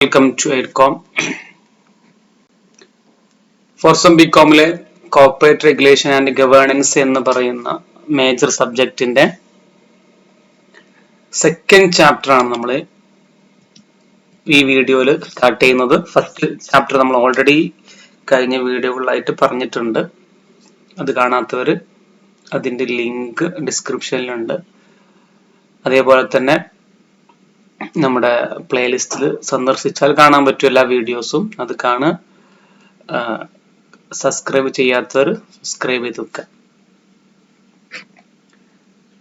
Welcome to Edcom for sem B corporate regulation and governance എന്ന് പറയുന്ന major സബ്ജക്റ്റിന്റെ second chapter ആണ് നമ്മൾ ഈ വീഡിയോയിൽ സ്റ്റാർട്ട് ചെയ്യുന്നത്. ഫസ്റ്റ് ചാപ്റ്റർ നമ്മൾ ഓൾറെഡി കഴിഞ്ഞ വീഡിയോകളിലായിട്ട് പറഞ്ഞിട്ടുണ്ട്. അത് കാണാത്തവർ അതിന്റെ ലിങ്ക് ഡിസ്ക്രിപ്ഷനിലുണ്ട് അതേപോലെ തന്നെ നമ്മുടെ പ്ലേലിസ്റ്റിൽ സന്ദർശിച്ചാൽ കാണാൻ പറ്റും എല്ലാ വീഡിയോസും അത് കാണുക. സബ്സ്ക്രൈബ് ചെയ്യാത്തവർ സബ്സ്ക്രൈബ് ചെയ്ത് വെക്കുക.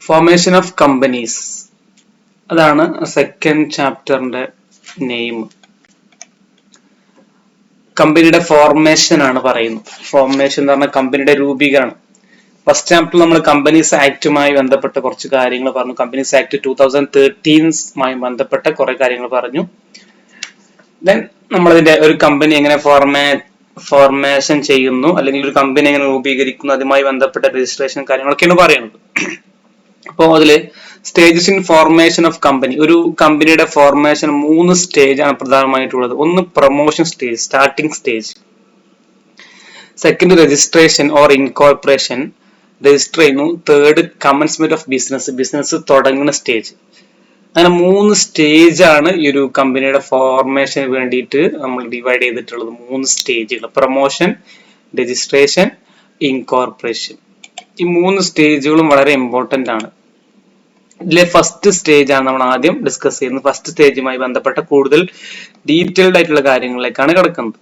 ഫോർമേഷൻ ഓഫ് കമ്പനീസ് അതാണ് സെക്കൻഡ് ചാപ്റ്ററിന്റെ നെയിം കമ്പനിയുടെ ഫോർമേഷൻ ആണ് പറയുന്നത്. ഫോർമേഷൻ എന്ന് പറഞ്ഞാൽ കമ്പനിയുടെ രൂപീകരണം. ഫസ്റ്റ് ചാപ്റ്റർ നമ്മൾ കമ്പനീസ് ആക്ടുമായി ബന്ധപ്പെട്ട കുറച്ച് കാര്യങ്ങൾ പറഞ്ഞു. കമ്പനീസ് ആക്ട് ടൂ തൗസൻഡ് തേർട്ടീൻസുമായി ബന്ധപ്പെട്ട കുറെ കാര്യങ്ങൾ പറഞ്ഞു. ദെൻ നമ്മളതിന്റെ ഒരു കമ്പനി എങ്ങനെ ഫോർമേ ഫോർമേഷൻ ചെയ്യുന്നു അല്ലെങ്കിൽ ഒരു കമ്പനി എങ്ങനെ രൂപീകരിക്കുന്നു അതുമായി ബന്ധപ്പെട്ട രജിസ്ട്രേഷൻ കാര്യങ്ങളൊക്കെയാണ് പറയുന്നത് അപ്പോൾ അതിൽ stages in formation of company ഒരു കമ്പനിയുടെ ഫോർമേഷൻ മൂന്ന് സ്റ്റേജ് ആണ് പ്രധാനമായിട്ടുള്ളത്. ഒന്ന് promotion stage starting stage second registration or incorporation register ചെയ്യുന്നു. Third commencement of business business തുടങ്ങുന്ന സ്റ്റേജ് അങ്ങനെ മൂന്ന് സ്റ്റേജ് ആണ് ഈ ഒരു കമ്പനിയുടെ ഫോർമേഷന് വേണ്ടിയിട്ട് നമ്മൾ ഡിവൈഡ് ചെയ്തിട്ടുള്ളത്. മൂന്ന് സ്റ്റേജുകൾ പ്രൊമോഷൻ രജിസ്ട്രേഷൻ ഇൻകോർപ്പറേഷൻ ഈ മൂന്ന് സ്റ്റേജുകളും വളരെ ഇമ്പോർട്ടന്റ് ആണ്. ഇതിലെ ഫസ്റ്റ് സ്റ്റേജ് ആണ് നമ്മൾ ആദ്യം ഡിസ്കസ് ചെയ്യുന്നത്. ഫസ്റ്റ് സ്റ്റേജുമായി ബന്ധപ്പെട്ട കൂടുതൽ ഡീറ്റെയിൽഡ് ആയിട്ടുള്ള കാര്യങ്ങളിലേക്കാണ് കിടക്കുന്നത്.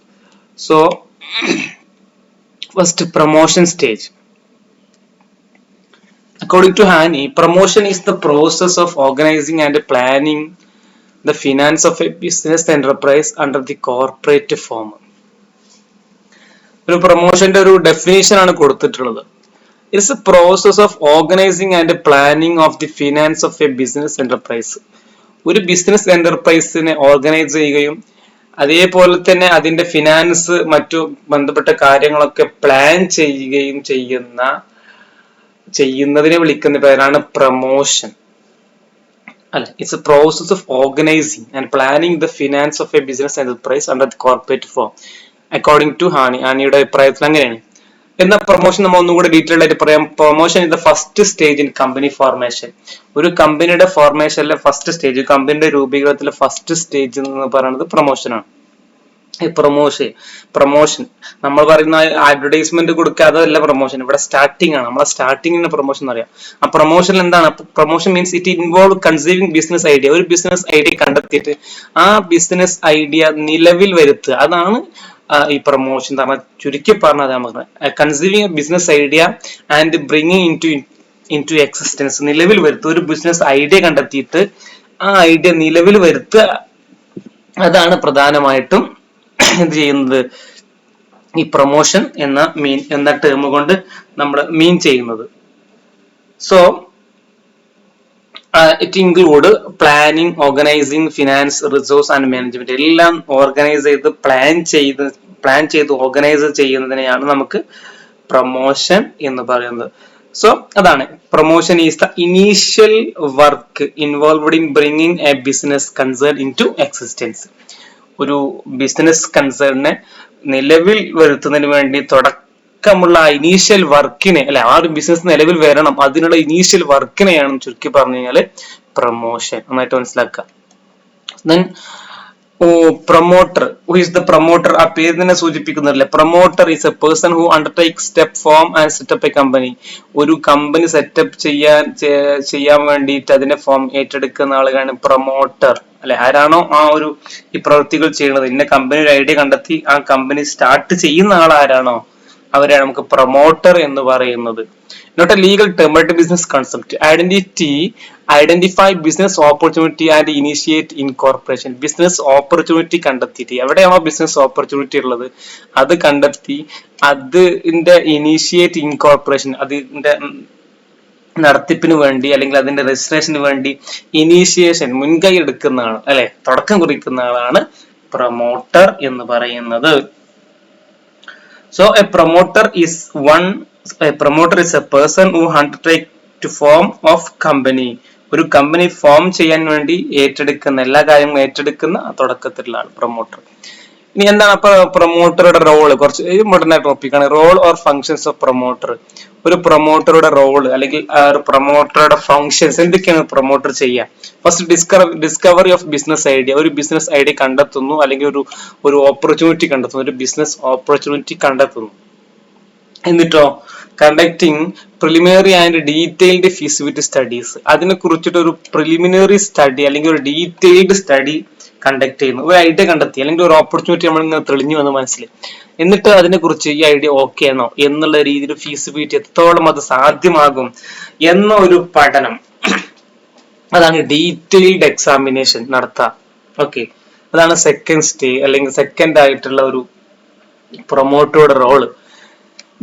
So first promotion stage According to Hani, promotion is the process of organizing and planning the finance of a business enterprise under the corporate form. ഒരു പ്രൊമോഷന്റെ ഒരു ഡെഫിനേഷൻ ആണ് കൊടുത്തിട്ടുള്ളത് it's a process of organising and planning of the finance of a business enterprise ഒരു business എന്റർപ്രൈസിനെ organise ചെയ്യുകയും അതേപോലെ തന്നെ അതിന്റെ ഫിനാൻസ് മറ്റു ബന്ധപ്പെട്ട കാര്യങ്ങളൊക്കെ പ്ലാൻ ചെയ്യുകയും ചെയ്യുന്ന ചെയ്യുന്നതിനെ വിളിക്കുന്ന പേരാണ് പ്രമോഷൻ അല്ല? It's a process of organising and planning the finance of a business enterprise under the corporate form according to Haney ഹാനിയുടെ അഭിപ്രായത്തിൽ അങ്ങനെയാണ്. എന്നാൽ പ്രൊമോഷൻ നമ്മൾ ഒന്നുകൂടെ ഡീറ്റെയിൽ ആയിട്ട് പറയാം. Promotion the first stage in company formation ഒരു കമ്പനിയുടെ ഫോർമേഷനിലെ ഫസ്റ്റ് സ്റ്റേജ് കമ്പനിയുടെ രൂപീകരണത്തിലെ ഫസ്റ്റ് സ്റ്റേജ് എന്ന് പറയുന്നത് പ്രൊമോഷൻ ആണ്. പ്രൊമോഷൻ പ്രൊമോഷൻ നമ്മൾ പറയുന്ന അഡ്വർടൈസ്മെന്റ് കൊടുക്കാതെ അല്ല പ്രൊമോഷൻ ഇവിടെ സ്റ്റാർട്ടിംഗ് ആണ്. നമ്മളെ സ്റ്റാർട്ടിങ്ങിന് പ്രൊമോഷൻ എന്ന് പറയാം. ആ പ്രൊമോഷൻ എന്താണ്? Promotion means it involve conceiving business idea ഒരു ബിസിനസ് ഐഡിയ കണ്ടെത്തിയിട്ട് ആ ബിസിനസ് ഐഡിയ നിലവിൽ വരുത്തുക. അതാണ് ഈ പ്രൊമോഷൻ എന്ന് പറഞ്ഞാൽ ചുരുക്കി പറഞ്ഞാൽ നമുക്ക് conceiving business idea and bringing into into existence നിലവിൽ വരുത്തുക. ഒരു ബിസിനസ് ഐഡിയ കണ്ടെത്തിയിട്ട് ആ ഐഡിയ നിലവിൽ വരുത്തുക. അതാണ് പ്രധാനമായിട്ടും എന്ത് ചെയ്യുന്നത് ഈ പ്രൊമോഷൻ എന്ന മീൻ എന്ന ടേം കൊണ്ട് നമ്മൾ മീൻ ചെയ്യുന്നത്. So it include planning organising finance resource and management എല്ലാം ഓർഗനൈസ് ചെയ്ത് പ്ലാൻ ചെയ്ത് പ്ലാൻ ചെയ്ത് ഓർഗനൈസ് ചെയ്യുന്നതിനെയാണ് നമുക്ക് പ്രൊമോഷൻ എന്ന് പറയുന്നത്. സോ അതാണ്. Promotion is the initial work involved in bringing a business concern into existence ഒരു ബിസിനസ് കൺസേണിനെ നിലവിൽ വരുത്തുന്നതിന് വേണ്ടി തുടക്കമുള്ള ഇനീഷ്യൽ വർക്കിനെ അല്ലെ ആ ഒരു ബിസിനസ് നിലവിൽ വരണം അതിനുള്ള ഇനീഷ്യൽ വർക്കിനെയാണ് ചുരുക്കി പറഞ്ഞു കഴിഞ്ഞാൽ പ്രൊമോഷൻ നന്നായിട്ട് മനസ്സിലാക്കുക. Then promoter who is the promoter ആ പേര് തന്നെ സൂചിപ്പിക്കുന്നില്ലേ. Promoter is a person who undertake step form and set up a company ഒരു കമ്പനി സെറ്റപ്പ് ചെയ്യാൻ ചെയ്യാൻ വേണ്ടിയിട്ട് അതിന്റെ ഫോം ഏറ്റെടുക്കുന്ന ആളുകളാണ് പ്രൊമോട്ടർ അല്ലെ ആരാണോ ആ ഒരു ഈ പ്രവൃത്തികൾ ചെയ്യുന്നത്. ഇന്ന കമ്പനി ഒരു ഐഡിയ കണ്ടെത്തി ആ കമ്പനി സ്റ്റാർട്ട് ചെയ്യുന്ന ആൾ ആരാണോ അവരെയാണ് നമുക്ക് പ്രൊമോട്ടർ എന്ന് പറയുന്നത്. Not a legal term business concept identity identify business opportunity and initiate incorporation business opportunity കണ്ടെത്തിയിട്ട്. എവിടെയാണോ ബിസിനസ് ഓപ്പർച്യൂണിറ്റി ഉള്ളത്? അത് കണ്ടെത്തി അതിന്റെ ഇനീഷ്യേറ്റ് ഇൻകോർപ്പറേഷൻ അതിന്റെ നടത്തിപ്പിന് വേണ്ടി അല്ലെങ്കിൽ അതിന്റെ രജിസ്ട്രേഷന് വേണ്ടി ഇനീഷ്യേഷൻ മുൻകൈ എടുക്കുന്ന ആൾ അല്ലെ? തുടക്കം കുറിക്കുന്ന ആളാണ് പ്രൊമോട്ടർ എന്ന് പറയുന്നത്. So a promoter is one a promoter is a person who undertake to form of company ഒരു കമ്പനി ഫോം ചെയ്യാൻ വേണ്ടി ഏറ്റെടുക്കുന്ന എല്ലാ കാര്യങ്ങളും ഏറ്റെടുക്കുന്ന തുടക്കത്തിലുള്ള ആൾ പ്രൊമോട്ടർ ഇനി എന്താണ് അപ്പൊ പ്രൊമോട്ടറുടെ റോൾ കുറച്ച് ഇമ്പോർട്ടന്റ് ആയ ടോപ്പിക്കാണ് role or functions of promoter ഒരു പ്രൊമോട്ടറുടെ റോൾ അല്ലെങ്കിൽ ഒരു പ്രൊമോട്ടറുടെ ഫങ്ഷൻസ് എന്തൊക്കെയാണ് പ്രൊമോട്ടർ ചെയ്യുക? First discover discovery of business idea ഒരു ബിസിനസ് ഐഡിയ കണ്ടെത്തുന്നു അല്ലെങ്കിൽ ഒരു ഒരു ഓപ്പർച്യൂണിറ്റി കണ്ടെത്തുന്നു. ഒരു ബിസിനസ് ഓപ്പർച്യൂണിറ്റി കണ്ടെത്തുന്നു. എന്നിട്ടോ conducting preliminary and detailed feasibility studies അതിനെ കുറിച്ചിട്ട് ഒരു പ്രിലിമിനറി സ്റ്റഡി അല്ലെങ്കിൽ ഒരു ഡീറ്റെയിൽഡ് സ്റ്റഡി കണ്ടക്ട് ചെയ്യുന്നു. ഒരു ഐഡിയ കണ്ടെത്തി അല്ലെങ്കിൽ ഒരു ഓപ്പർച്യൂണിറ്റി നമ്മൾ ഇങ്ങനെ തെളിഞ്ഞു വന്ന് മനസ്സിൽ. എന്നിട്ട് അതിനെ കുറിച്ച് ഈ ഐഡിയ ഓക്കെ ആണോ എന്നുള്ള രീതിയിൽ ഫീസിബിലിറ്റി എത്രത്തോളം അത് സാധ്യമാകും എന്ന ഒരു പഠനം. അതാണ് ഡീറ്റെയിൽഡ് എക്സാമിനേഷൻ നടത്താം. ഓക്കെ അതാണ് സെക്കൻഡ് സ്റ്റേ അല്ലെങ്കിൽ സെക്കൻഡ് ആയിട്ടുള്ള ഒരു പ്രൊമോട്ടറുടെ role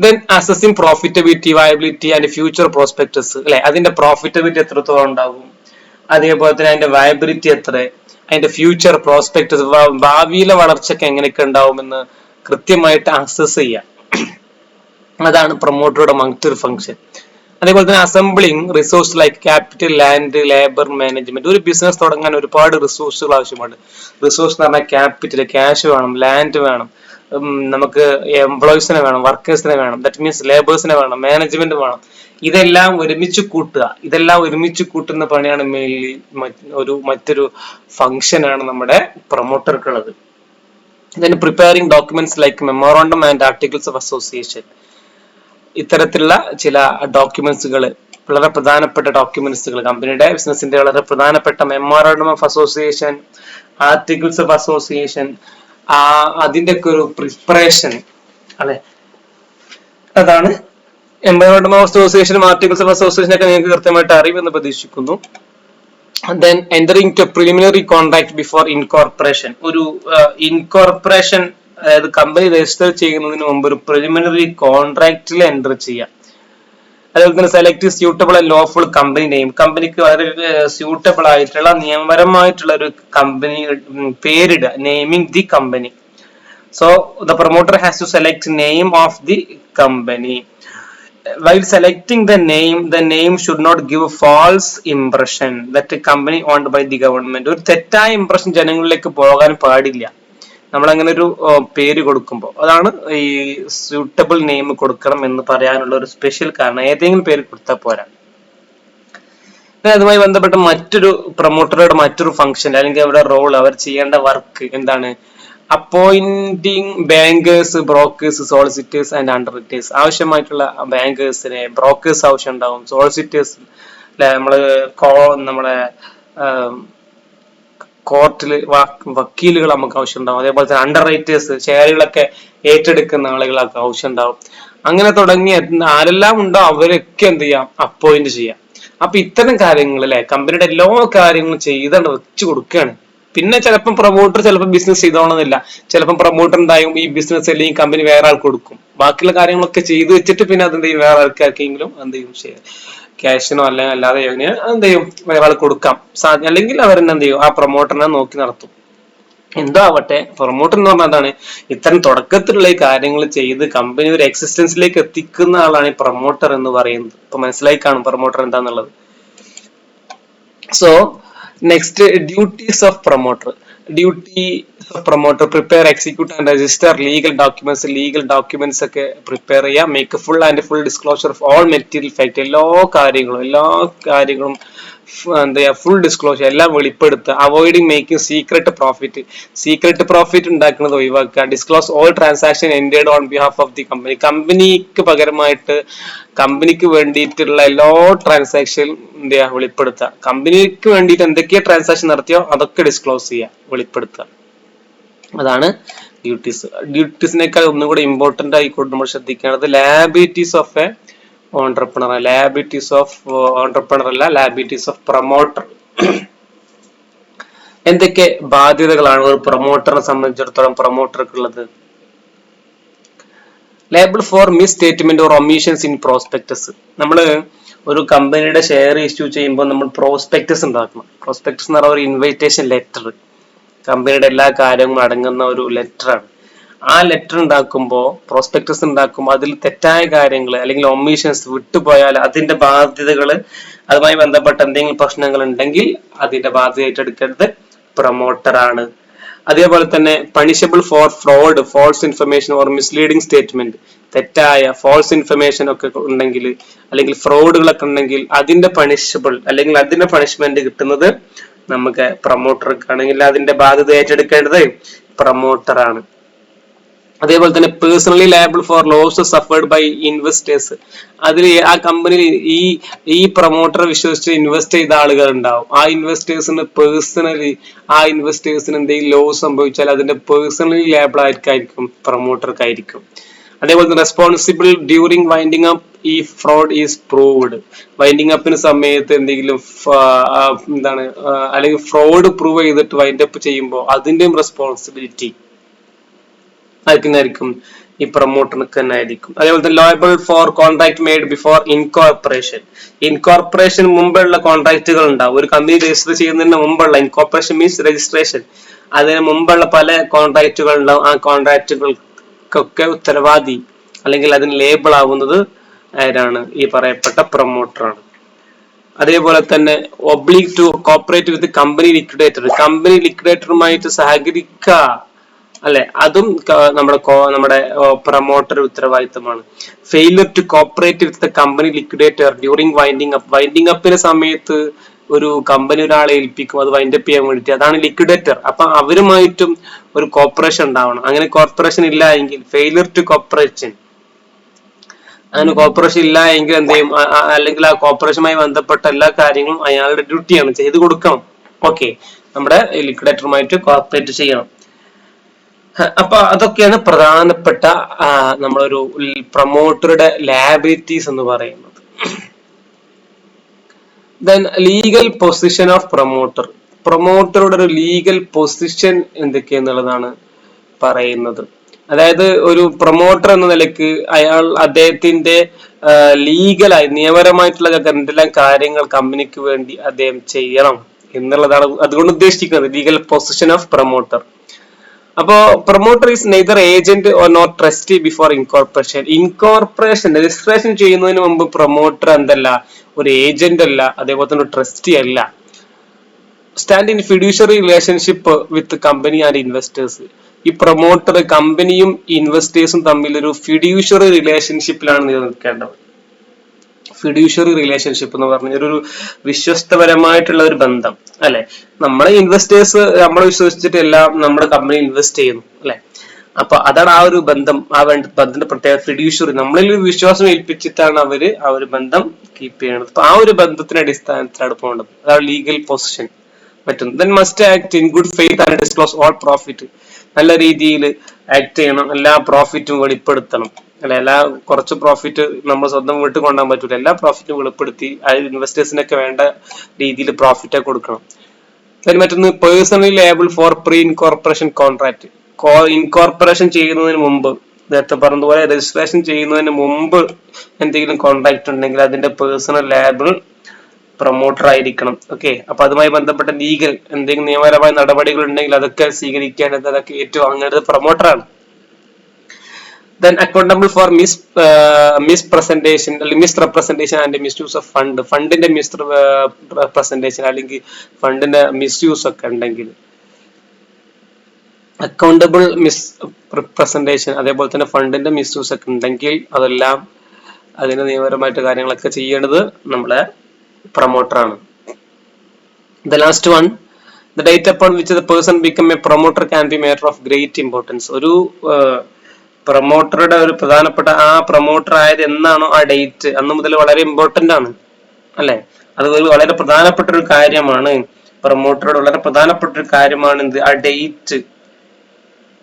then assessing profitability viability and future prospectus അല്ലെ? അതിന്റെ പ്രോഫിറ്റബിലിറ്റി എത്രത്തോളം ഉണ്ടാകും? അതേപോലെ തന്നെ അതിന്റെ വയബിലിറ്റി എത്ര അതിന്റെ ഫ്യൂച്ചർ പ്രോസ്പെക്ട് ഭാവിയിലെ വളർച്ചയ്ക്ക് എങ്ങനെയൊക്കെ ഉണ്ടാവുമെന്ന് കൃത്യമായിട്ട് അസസ് ചെയ്യാം. അതാണ് പ്രൊമോട്ടറുടെ മറ്റൊരു ഫംഗ്ഷൻ അതേപോലെ തന്നെ assembling resource like capital land labour management ഒരു ബിസിനസ് തുടങ്ങാൻ ഒരുപാട് റിസോഴ്സുകൾ ആവശ്യമാണ്. റിസോഴ്സ് എന്ന് പറഞ്ഞാൽ ക്യാപിറ്റൽ ക്യാഷ് വേണം ലാൻഡ് വേണം നമുക്ക് എംപ്ലോയീസിനെ വേണം വർക്കേഴ്സിനെ വേണം ദാറ്റ് മീൻസ് ലേബേഴ്സിനെ വേണം മാനേജ്മെന്റ് വേണം. ഇതെല്ലാം ഒരുമിച്ച് കൂട്ടുക. ഇതെല്ലാം ഒരുമിച്ച് കൂട്ടുന്ന പണിയാണ് മെയിൻലി ഒരു മറ്റൊരു ഫംഗ്ഷനാണ് നമ്മുടെ പ്രൊമോട്ടർക്കുള്ളത് then preparing documents like memorandum and articles of association. ഇത്തരത്തിലുള്ള ചില ഡോക്യുമെന്റ്സുകൾ വളരെ പ്രധാനപ്പെട്ട ഡോക്യുമെന്റ്സുകൾ കമ്പനിയുടെ ബിസിനസിന്റെ വളരെ പ്രധാനപ്പെട്ട memorandum of association articles of association അതിന്റെ ഒക്കെ ഒരു പ്രിപ്പറേഷൻ അല്ലെ? അതാണ് മെമ്മോറാണ്ടം ഓഫ് അസോസിയേഷനും ആർട്ടിക്കിൾസ് ഓഫ് അസോസിയേഷൻ ഒക്കെ നിങ്ങൾക്ക് കൃത്യമായിട്ട് അറിയുമെന്ന് പ്രതീക്ഷിക്കുന്നു. Then entering to preliminary contract before incorporation ഒരു ഇൻകോർപ്പറേഷൻ അതായത് കമ്പനി രജിസ്റ്റർ ചെയ്യുന്നതിന് മുമ്പ് ഒരു പ്രിലിമിനറി കോൺട്രാക്റ്റിൽ എന്റർ ചെയ്യാം. അതുപോലെ തന്നെ select suitable and lawful company name കമ്പനിക്ക് വളരെ സ്യൂട്ടബിൾ ആയിട്ടുള്ള നിയമപരമായിട്ടുള്ള ഒരു company പേരിടുക. Naming the company so the promoter has to select name of the company while selecting the name the name should not give a false impression that a company owned by the government. ഒരു തെറ്റായ impression ജനങ്ങളിലേക്ക് പോകാൻ പാടില്ല. നമ്മൾ അങ്ങനെ ഒരു പേര് കൊടുക്കുമ്പോൾ അതാണ് ഈ സ്യൂട്ടബിൾ നെയിം കൊടുക്കണം എന്ന് പറയാനുള്ള ഒരു സ്പെഷ്യൽ കാരണം. ഏതെങ്കിലും പേര് കൊടുത്താൽ പോരാ. അതുമായി ബന്ധപ്പെട്ട മറ്റൊരു പ്രൊമോട്ടറുടെ മറ്റൊരു ഫംഗ്ഷൻ അല്ലെങ്കിൽ അവരുടെ റോൾ അവർ ചെയ്യേണ്ട വർക്ക് എന്താണ്? Appointing bankers brokers solicitors and underwriters ആവശ്യമായിട്ടുള്ള ബാങ്കേഴ്സിനെ ബ്രോക്കേഴ്സ് ആവശ്യം ഉണ്ടാവും സോളിസിറ്റേഴ്സ് നമ്മൾ കോ നമ്മളെ കോർട്ടിൽ വക്കീലുകൾ നമുക്ക് ആവശ്യം ഉണ്ടാവും അതേപോലെ തന്നെ അണ്ടർ റൈറ്റേഴ്സ് ഷെയറുകളൊക്കെ ഏറ്റെടുക്കുന്ന ആളുകളൊക്കെ ആവശ്യം ഉണ്ടാവും അങ്ങനെ തുടങ്ങിയ ആരെല്ലാം ഉണ്ടോ അവരൊക്കെ എന്ത് ചെയ്യാം? അപ്പോയിന്റ് ചെയ്യാം. അപ്പൊ ഇത്തരം കാര്യങ്ങളിലെ കമ്പനിയുടെ എല്ലാ കാര്യങ്ങളും ചെയ്താണ് വെച്ചു കൊടുക്കുകയാണ്. പിന്നെ ചിലപ്പം പ്രൊമോട്ടർ ചിലപ്പോൾ ബിസിനസ് ചെയ്തോണമെന്നില്ല ചിലപ്പം പ്രൊമോട്ടർ എന്തായും ഈ ബിസിനസ് അല്ലെങ്കിൽ കമ്പനി വേറെ ആൾക്ക് കൊടുക്കും. ബാക്കിയുള്ള കാര്യങ്ങളൊക്കെ ചെയ്തു വെച്ചിട്ട് പിന്നെ അത് എന്ത് ചെയ്യും വേറെ ആൾക്കാർക്കെങ്കിലും എന്ത് ചെയ്യും? ക്യാഷിനോ അല്ലെങ്കിൽ അല്ലാതെ എന്ത് ചെയ്യും? വേറെ ആൾ കൊടുക്കാം. അല്ലെങ്കിൽ അവരെന്നെ എന്ത് ചെയ്യും? ആ പ്രൊമോട്ടറിനെ നോക്കി നടത്തും. എന്തോ ആവട്ടെ പ്രൊമോട്ടർ എന്ന് പറഞ്ഞാൽ അതാണ് ഇത്തരം തുടക്കത്തിലുള്ള ഈ കാര്യങ്ങൾ ചെയ്ത് കമ്പനി ഒരു എക്സിസ്റ്റൻസിലേക്ക് എത്തിക്കുന്ന ആളാണ് ഈ പ്രൊമോട്ടർ എന്ന് പറയുന്നത്. ഇപ്പൊ മനസ്സിലായി കാണും പ്രൊമോട്ടർ എന്താന്നുള്ളത്. So next duties of promoter duty promoter prepare execute and register legal documents legal documents ഒക്കെ പ്രിപ്പയർ ചെയ്യുക. Make full and full disclosure of all material fact എല്ലാ കാര്യങ്ങളും എല്ലാ കാര്യങ്ങളും എന്താ പറയുക ഫുൾ ഡിസ്ക്ലോഷർ എല്ലാം വെളിപ്പെടുത്തുക avoiding making secret profit secret profit ഉണ്ടാക്കുന്നത് ഒഴിവാക്കുക. Disclose all transaction ended on behalf of the company കമ്പനിക്ക് പകരമായിട്ട് കമ്പനിക്ക് വേണ്ടിയിട്ടുള്ള എല്ലാ ട്രാൻസാക്ഷൻ എന്ത് വെളിപ്പെടുത്തുക. കമ്പനിക്ക് വേണ്ടിയിട്ട് എന്തൊക്കെ ട്രാൻസാക്ഷൻ നടത്തിയോ അതൊക്കെ ഡിസ്ക്ലോസ് ചെയ്യുക വെളിപ്പെടുത്തുക. അതാണ് ഡ്യൂട്ടീസ് ഡ്യൂട്ടീസിനേക്കാൾ ഒന്നും കൂടെ ഇമ്പോർട്ടന്റ് ആയിക്കോട്ട് നമ്മൾ ശ്രദ്ധിക്കേണ്ടത്. Liabilities of a entrepreneur liabilities of entrepreneur അല്ല ലാബിലിറ്റീസ് ഓഫ് പ്രൊമോട്ടർ എന്തൊക്കെ ബാധ്യതകളാണ് ഒരു പ്രൊമോട്ടറിനെ സംബന്ധിച്ചിടത്തോളം പ്രൊമോട്ടർക്ക് ഉള്ളത് liable for misstatement or omissions in prospectus നമ്മൾ ഒരു കമ്പനിയുടെ ഷെയർ ഇഷ്യൂ ചെയ്യുമ്പോൾ നമ്മൾ പ്രോസ്പെക്ടസ് ഉണ്ടാക്കണം. പ്രോസ്പെക്ടസ് എന്ന് പറയുന്ന ഒരു ഇൻവൈറ്റേഷൻ ലെറ്റർ കമ്പനിയുടെ എല്ലാ കാര്യങ്ങളും അടങ്ങുന്ന ഒരു ലെറ്ററാണ് ആ ലെറ്റർ ഉണ്ടാക്കുമ്പോൾ പ്രോസ്പെക്ടസ് ഉണ്ടാക്കുമ്പോൾ അതിൽ തെറ്റായ കാര്യങ്ങൾ അല്ലെങ്കിൽ ഒമ്മീഷൻസ് വിട്ടുപോയാൽ അതിന്റെ ബാധ്യതകൾ അതുമായി ബന്ധപ്പെട്ട എന്തെങ്കിലും പ്രശ്നങ്ങൾ ഉണ്ടെങ്കിൽ അതിന്റെ ബാധ്യത ഏറ്റെടുക്കേണ്ടത് പ്രൊമോട്ടർ ആണ്. അതേപോലെ തന്നെ punishable for fraud false information or misleading statement തെറ്റായ ഫോൾസ് ഇൻഫർമേഷൻ ഒക്കെ ഉണ്ടെങ്കിൽ അല്ലെങ്കിൽ ഫ്രോഡുകളൊക്കെ ഉണ്ടെങ്കിൽ അതിന്റെ പണിഷബിൾ അല്ലെങ്കിൽ അതിന്റെ പണിഷ്മെന്റ് കിട്ടുന്നത് നമുക്ക് പ്രൊമോട്ടർക്കാണെങ്കിൽ അതിന്റെ ബാധ്യത ഏറ്റെടുക്കേണ്ടത് പ്രൊമോട്ടർ ആണ്. അതേപോലെ തന്നെ personally liable for loss suffered by investors അതിൽ ആ കമ്പനി ഈ ഈ പ്രൊമോട്ടർ വിശ്വസിച്ച് ഇൻവെസ്റ്റ് ചെയ്ത ആളുകൾ ഉണ്ടാവും. ആ ഇൻവെസ്റ്റേഴ്സിന് പേഴ്സണലി ആ ഇൻവെസ്റ്റേഴ്സിന് എന്തെങ്കിലും ലോസ് സംഭവിച്ചാൽ അതിന്റെ പേഴ്സണലി ലേബിൾ ആയിരിക്കും. പ്രൊമോട്ടർക്കായിരിക്കും അതേപോലെ തന്നെ റെസ്പോൺസിബിൾ ഡ്യൂറിങ് വൈൻഡിങ് അപ്പ് ഈ ഫ്രോഡ് ഈസ് പ്രൂവ്ഡ് വൈൻഡിങ് അപ്പിന് സമയത്ത് എന്തെങ്കിലും എന്താണ് അല്ലെങ്കിൽ ഫ്രോഡ് പ്രൂവ് ചെയ്തിട്ട് വൈൻഡ് അപ്പ് ചെയ്യുമ്പോൾ അതിന്റെയും റെസ്പോൺസിബിലിറ്റി ആയിരിക്കും ഈ പ്രൊമോട്ടർക്ക് തന്നെ ആയിരിക്കും അതേപോലെ തന്നെ liable for contract made before incorporation incorporation മുമ്പുള്ള കോൺട്രാക്റ്റുകൾ ഉണ്ടാവും. ഒരു കമ്പനി രജിസ്റ്റർ ചെയ്യുന്നതിന് മുമ്പുള്ള ഇൻകോർപ്പറേഷൻ മീൻസ് രജിസ്ട്രേഷൻ അതിന് മുമ്പുള്ള പല കോൺട്രാക്റ്റുകൾ ഉണ്ടാവും. ആ കോൺട്രാക്റ്റുകൾക്കൊക്കെ ഉത്തരവാദി അല്ലെങ്കിൽ അതിന് ലേബിൾ ആവുന്നത് ആരാണ്? ഈ പറയപ്പെട്ട പ്രൊമോട്ടറാണ് അതേപോലെ തന്നെ obliged to cooperate with company liquidator company ലിക്വിഡേറ്ററുമായിട്ട് സഹകരിക്കുക. അല്ലെ? അതും നമ്മുടെ നമ്മുടെ പ്രൊമോട്ടർ ഉത്തരവാദിത്തമാണ്. Failure to cooperate with the company liquidator during winding up winding അപ്പിന്റെ സമയത്ത് ഒരു കമ്പനി ഒരാളെ ഏൽപ്പിക്കും അത് വൈൻഡ് അപ്പ് ചെയ്യാൻ വേണ്ടിയിട്ട്. അതാണ് ലിക്വിഡേറ്റർ അപ്പൊ അവരുമായിട്ടും ഒരു കോപ്പറേഷൻ ഉണ്ടാവണം. അങ്ങനെ കോർപ്പറേഷൻ ഇല്ല എങ്കിൽ ഫെയിലർ ടു കോപ്പറേഷൻ അങ്ങനെ കോർപ്പറേഷൻ ഇല്ല എങ്കിൽ എന്ത് ചെയ്യും? അല്ലെങ്കിൽ ആ കോർപ്പറേഷനുമായി ബന്ധപ്പെട്ട എല്ലാ കാര്യങ്ങളും അയാളുടെ ഡ്യൂട്ടിയാണ് ചെയ്ത് കൊടുക്കണം. ഓക്കെ നമ്മുടെ ലിക്വിഡേറ്ററുമായിട്ട് കോർപ്പറേറ്റ് ചെയ്യണം. അപ്പൊ അതൊക്കെയാണ് പ്രധാനപ്പെട്ട നമ്മളൊരു പ്രൊമോട്ടറുടെ ലാബിലിറ്റീസ് എന്ന് പറയുന്നത്. Then legal position of promoter പ്രൊമോട്ടറുടെ ഒരു ലീഗൽ പൊസിഷൻ എന്തൊക്കെയെന്നുള്ളതാണ് പറയുന്നത്. അതായത് ഒരു പ്രൊമോട്ടർ എന്ന നിലയ്ക്ക് അയാൾ അദ്ദേഹത്തിന്റെ ലീഗലായി നിയമപരമായിട്ടുള്ള എന്തെല്ലാം കാര്യങ്ങൾ കമ്പനിക്ക് വേണ്ടി അദ്ദേഹം ചെയ്യണം എന്നുള്ളതാണ് അതുകൊണ്ട് ഉദ്ദേശിക്കുന്നത് ലീഗൽ പൊസിഷൻ ഓഫ് പ്രൊമോട്ടർ അപ്പോ promoter is neither agent or not trustee before incorporation incorporation registration ചെയ്യുന്നതിന് മുമ്പ് പ്രൊമോട്ടർ എന്തല്ല? ഒരു ഏജന്റ് അല്ല അതേപോലെ തന്നെ ട്രസ്റ്റി അല്ല. Stand in fiduciary relationship with company and investors ഈ പ്രൊമോട്ടർ കമ്പനിയും ഇൻവെസ്റ്റേഴ്സും തമ്മിൽ ഒരു ഫിഡ്യൂഷറി റിലേഷൻഷിപ്പിലാണ് നിലനിൽക്കേണ്ടത്. ഫിഡ്യൂഷറി റിലേഷൻഷിപ്പ് എന്ന് പറഞ്ഞ ഒരു വിശ്വസ്തപരമായിട്ടുള്ള ഒരു ബന്ധം അല്ലെ? നമ്മളെ ഇൻവെസ്റ്റേഴ്സ് നമ്മൾ വിശ്വസിച്ചിട്ട് എല്ലാം നമ്മുടെ കമ്പനി ഇൻവെസ്റ്റ് ചെയ്യുന്നു അല്ലെ? അപ്പൊ അതാണ് ആ ഒരു ബന്ധം ആ ബന്ധത്തിന്റെ പ്രത്യേക ഫിഡ്യൂഷ്യറി നമ്മളിൽ ഒരു വിശ്വാസം ഏൽപ്പിച്ചിട്ടാണ് അവർ ആ ഒരു ബന്ധം കീപ്പ് ചെയ്യുന്നത് അപ്പൊ ആ ഒരു ബന്ധത്തിന്റെ അടിസ്ഥാനത്തിലാണ് പോകേണ്ടത്. അതാണ് ലീഗൽ പൊസിഷൻ പറ്റുന്നത് then must act in good faith and disclose all profit നല്ല രീതിയിൽ ആക്ട് ചെയ്യണം എല്ലാ പ്രോഫിറ്റും വെളിപ്പെടുത്തണം. അല്ലെ എല്ലാ കുറച്ച് പ്രോഫിറ്റ് നമ്മൾ സ്വന്തം വീട്ടിൽ കൊണ്ടുപോകാൻ പറ്റൂല. എല്ലാ പ്രോഫിറ്റും വെളിപ്പെടുത്തി ആ ഇൻവെസ്റ്റേഴ്സിനൊക്കെ വേണ്ട രീതിയിൽ പ്രോഫിറ്റ് കൊടുക്കണം. അതിന് മറ്റൊന്ന് personally liable for pre incorporation contract incorporation ചെയ്യുന്നതിന് മുമ്പ് നേരത്തെ പറഞ്ഞതുപോലെ രജിസ്ട്രേഷൻ ചെയ്യുന്നതിന് മുമ്പ് എന്തെങ്കിലും കോൺട്രാക്ട് ഉണ്ടെങ്കിൽ അതിന്റെ പേഴ്സണൽ ലേബിൾ പ്രൊമോട്ടർ ആയിരിക്കണം. ഓക്കെ അപ്പൊ അതുമായി ബന്ധപ്പെട്ട ലീഗൽ എന്തെങ്കിലും നിയമപരമായ നടപടികൾ ഉണ്ടെങ്കിൽ അതൊക്കെ സ്വീകരിക്കേണ്ടത് അതൊക്കെ ഏറ്റുവാങ്ങേണ്ടത് പ്രൊമോട്ടറാണ് then accountable for mis misrepresentation അല്ലെങ്കിൽ misrepresentation and misuse of fund ഫണ്ടിന്റെ മിസ് റെപ്രസെന്റേഷൻ അല്ലെങ്കിൽ ഫണ്ടിന്റെ മിസ് യൂസ് ഒക്കെ ഉണ്ടെങ്കിൽ അക്കൗണ്ടബിൾ മിസ് റെപ്രസെന്റേഷൻ അതേപോലെ തന്നെ ഫണ്ടിന്റെ മിസ് യൂസ് ഒക്കെ ഉണ്ടെങ്കിൽ അതെല്ലാം അതിന് നിയമപരമായിട്ട് കാര്യങ്ങളൊക്കെ ചെയ്യേണ്ടത് നമ്മളെ പ്രൊമോട്ടറാണ് the last one the date upon which the person become a promoter can be matter of great importance ഒരു പ്രൊമോട്ടറുടെ ഒരു പ്രധാനപ്പെട്ട ആ പ്രൊമോട്ടർ ആയത് എന്നാണോ ആ ഡേറ്റ് അന്ന് മുതൽ വളരെ ഇമ്പോർട്ടന്റ് ആണ്. അല്ലെ? അത് വളരെ പ്രധാനപ്പെട്ട ഒരു കാര്യമാണ്. പ്രൊമോട്ടറുടെ വളരെ പ്രധാനപ്പെട്ട ഒരു കാര്യമാണ് എന്ത്? ആ date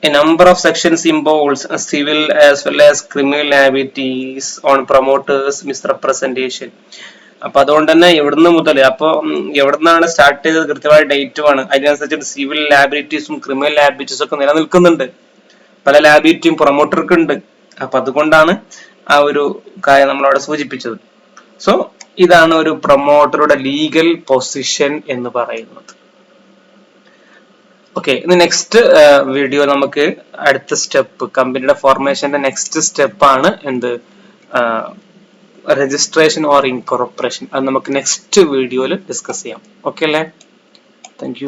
a number of sections impose civil as well as criminal liabilities on promoters misrepresentation അപ്പൊ അതുകൊണ്ട് തന്നെ എവിടുന്ന് മുതൽ അപ്പൊ എവിടുന്നാണ് സ്റ്റാർട്ട് ചെയ്തത് കൃത്യമായ ഡേറ്റുമാണ് അതിനനുസരിച്ച് സിവിൽ ലാബിലിറ്റീസും ക്രിമിനൽ ലാബിലിറ്റീസും ഒക്കെ നിലനിൽക്കുന്നുണ്ട്. പല ലാബിലിറ്റിയും പ്രൊമോട്ടർക്ക് ഉണ്ട് അപ്പൊ അതുകൊണ്ടാണ് ആ ഒരു കാര്യം നമ്മളവിടെ സൂചിപ്പിച്ചത്. സോ ഇതാണ് ഒരു പ്രൊമോട്ടറുടെ ലീഗൽ പൊസിഷൻ എന്ന് പറയുന്നത്. ഓക്കെ ഇനി നെക്സ്റ്റ് വീഡിയോ നമുക്ക് അടുത്ത സ്റ്റെപ്പ് കമ്പനിയുടെ ഫോർമേഷന്റെ നെക്സ്റ്റ് സ്റ്റെപ്പ് ആണ് എന്ത്? രജിസ്ട്രേഷൻ ഓർ ഇൻകോർപ്പറേഷൻ അത് നമുക്ക് നെക്സ്റ്റ് വീഡിയോയിൽ ഡിസ്കസ് ചെയ്യാം. ഓക്കെ അല്ലേ? താങ്ക്